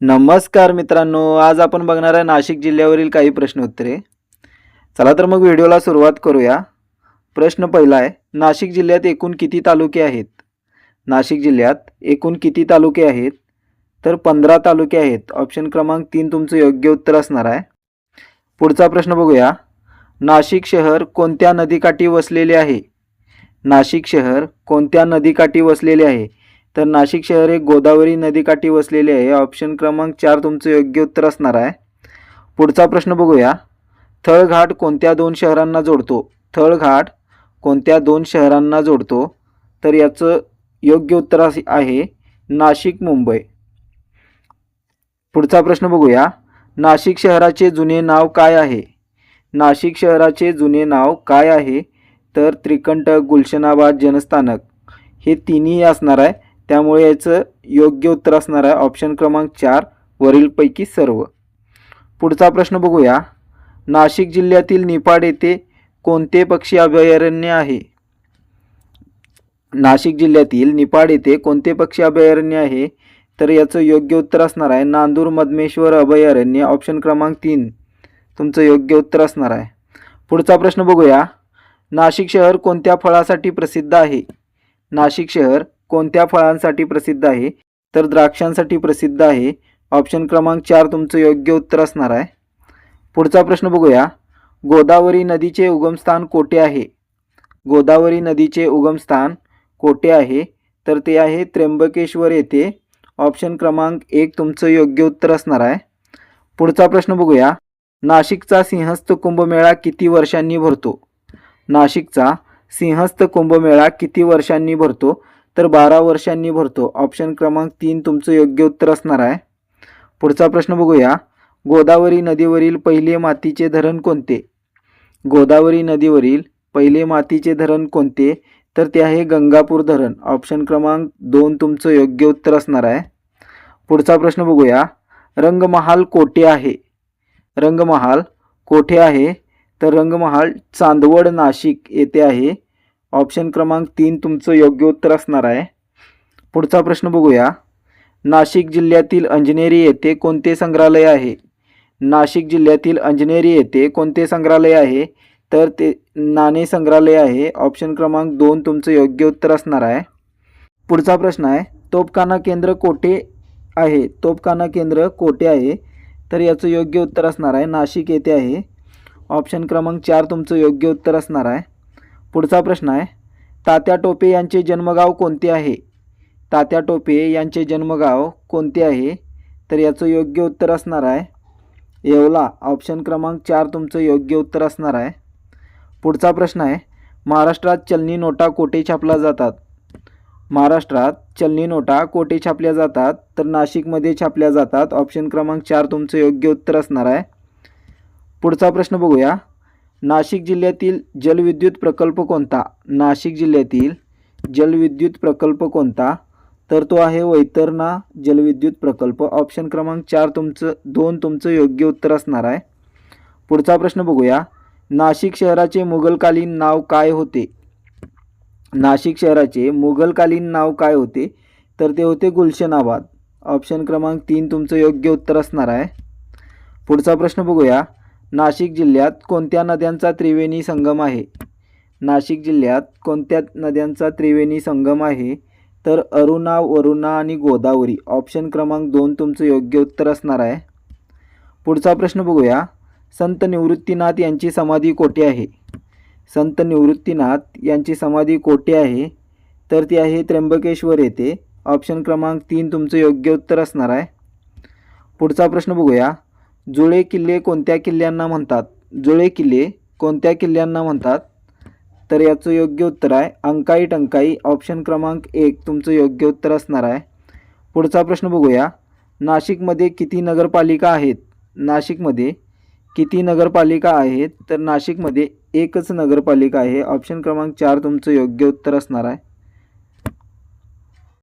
नमस्कार मित्रांनो आज आपण बघणार आहे नाशिक जिल्ह्यावरील काही प्रश्न उत्तरे चला तर मग व्हिडिओला सुरुवात करूया. प्रश्न पहिला आहे नाशिक जिल्ह्यात एकूण किती तालुके आहेत? नाशिक जिल्ह्यात एकूण किती तालुके आहेत? तर पंधरा तालुके आहेत. ऑप्शन क्रमांक तीन तुमचं योग्य उत्तर असणार आहे. पुढचा प्रश्न बघूया. नाशिक शहर कोणत्या नदीकाठी वसलेले आहे? नाशिक शहर कोणत्या नदीकाठी वसलेले आहे? तर नाशिक शहर हे गोदावरी नदीकाठी वसलेले आहे. ऑप्शन क्रमांक चार तुमचं योग्य उत्तर असणार आहे. पुढचा प्रश्न बघूया. थळघाट कोणत्या दोन शहरांना जोडतो? थळघाट कोणत्या दोन शहरांना जोडतो? तर याचं योग्य उत्तर असे आहे नाशिक मुंबई. पुढचा प्रश्न बघूया. नाशिक शहराचे जुने नाव काय आहे? नाशिक शहराचे जुने नाव काय आहे? तर त्रिकंटक गुलशनाबाद जनस्थानक. हे तिन्ही असणार आहे. त्यामुळे याचं योग्य उत्तर असणार आहे ऑप्शन क्रमांक चार वरीलपैकी सर्व. पुढचा प्रश्न बघूया. नाशिक जिल्ह्यातील निपाड येथे कोणते पक्षी अभयारण्य आहे? नाशिक जिल्ह्यातील निपाड येथे कोणते पक्षी अभयारण्य आहे? तर याचं योग्य उत्तर असणार आहे नांदूर मधमेश्वर अभयारण्य ऑप्शन क्रमांक तीन. तुमचं योग्य उत्तर असणार आहे. पुढचा प्रश्न बघूया. नाशिक शहर कोणत्या फळासाठी प्रसिद्ध आहे? नाशिक शहर कोणत्या फळांसाठी प्रसिद्ध आहे? तर द्राक्षांसाठी प्रसिद्ध आहे. ऑप्शन क्रमांक चार तुमचं योग्य उत्तर असणार आहे. पुढचा प्रश्न बघूया. गोदावरी नदीचे उगमस्थान कोठे आहे? गोदावरी नदीचे उगमस्थान कोठे आहे? तर ते आहे त्र्यंबकेश्वर येथे. ऑप्शन क्रमांक एक तुमचं योग्य उत्तर असणार आहे. पुढचा प्रश्न बघूया. नाशिकचा सिंहस्थ कुंभमेळा किती वर्षांनी भरतो? नाशिकचा सिंहस्थ कुंभमेळा किती वर्षांनी भरतो? तर बारा वर्षांनी भरतो. ऑप्शन क्रमांक तीन तुमचं योग्य उत्तर असणार आहे. पुढचा प्रश्न बघूया. गोदावरी नदीवरील पहिले मातीचे धरण कोणते? गोदावरी नदीवरील पहिले मातीचे धरण कोणते? तर ते आहे गंगापूर धरण. ऑप्शन क्रमांक दोन तुमचं योग्य उत्तर असणार आहे. पुढचा प्रश्न बघूया. रंगमहाल कोठे आहे? रंगमहाल कोठे आहे? तर रंगमहाल चांदवड नाशिक येथे आहे. ऑप्शन क्रमांक तीन तुमचं योग्य उत्तर असणार आहे. पुढचा प्रश्न बघूया. नाशिक जिल्ह्यातील अंजनेरी येथे कोणते संग्रहालय आहे? नाशिक जिल्ह्यातील अंजनेरी येथे कोणते संग्रहालय आहे? तर ते नाणे संग्रहालय आहे. ऑप्शन क्रमांक दोन तुमचं योग्य उत्तर असणार आहे. पुढचा प्रश्न आहे तोपखाना केंद्र कोठे आहे? तोपखाना केंद्र कोठे आहे? तर याचं योग्य उत्तर असणार आहे नाशिक येथे आहे. ऑप्शन क्रमांक चार तुमचं योग्य उत्तर असणार आहे. पुढचा प्रश्न आहे तात्या टोपे यांचे जन्मगाव कोणते आहे? तात्या टोपे यांचे जन्मगाव कोणते आहे? तर याचं योग्य उत्तर असणार आहे येवला. ऑप्शन क्रमांक चार तुमचं योग्य उत्तर असणार आहे. पुढचा प्रश्न आहे महाराष्ट्रात चलनी नोटा कोठे छापल्या जातात? महाराष्ट्रात चलनी नोटा कोठे छापल्या जातात? तर नाशिकमध्ये छापल्या जातात. ऑप्शन क्रमांक चार तुमचं योग्य उत्तर असणार आहे. पुढचा प्रश्न बघूया. नाशिक जिल्ह्यातील जलविद्युत प्रकल्प कोणता? नाशिक जिल्ह्यातील जलविद्युत प्रकल्प कोणता? तर तो आहे वैतरणा जलविद्युत प्रकल्प. ऑप्शन क्रमांक चार तुमचं दोन तुमचं योग्य उत्तर असणार आहे. पुढचा प्रश्न बघूया. नाशिक शहराचे मुघलकालीन नाव काय होते? नाशिक शहराचे मुघलकालीन नाव काय होते? तर ते होते गुलशनाबाद. ऑप्शन क्रमांक तीन तुमचं योग्य उत्तर असणार आहे. पुढचा प्रश्न बघूया. नाशिक जिल्ह्यात कोणत्या नद्यांचा त्रिवेणी संगम आहे? नाशिक जिल्ह्यात कोणत्या नद्यांचा त्रिवेणी संगम आहे? तर अरुणा वरुणा आणि गोदावरी ऑप्शन क्रमांक दोन तुमचं योग्य उत्तर असणार आहे. पुढचा प्रश्न बघूया. संत निवृत्तीनाथ यांची समाधी कोठे आहे? संत निवृत्तीनाथ यांची समाधी कोठे आहे? तर ती आहे त्र्यंबकेश्वर येथे. ऑप्शन क्रमांक तीन तुमचं योग्य उत्तर असणार आहे. पुढचा प्रश्न बघूया. जुळे किल्ले कोणत्या किल्ल्यांना म्हणतात? जुळे किल्ले कोणत्या किल्ल्यांना म्हणतात? तर याचं योग्य उत्तर आहे अंकाई टंकाई ऑप्शन क्रमांक एक. तुमचं योग्य उत्तर असणार आहे. पुढचा प्रश्न बघूया. नाशिकमध्ये किती नगरपालिका आहेत? नाशिकमध्ये किती नगरपालिका आहेत? तर नाशिकमध्ये एकच नगरपालिका आहे. ऑप्शन क्रमांक चार. तुमचं योग्य उत्तर असणार आहे.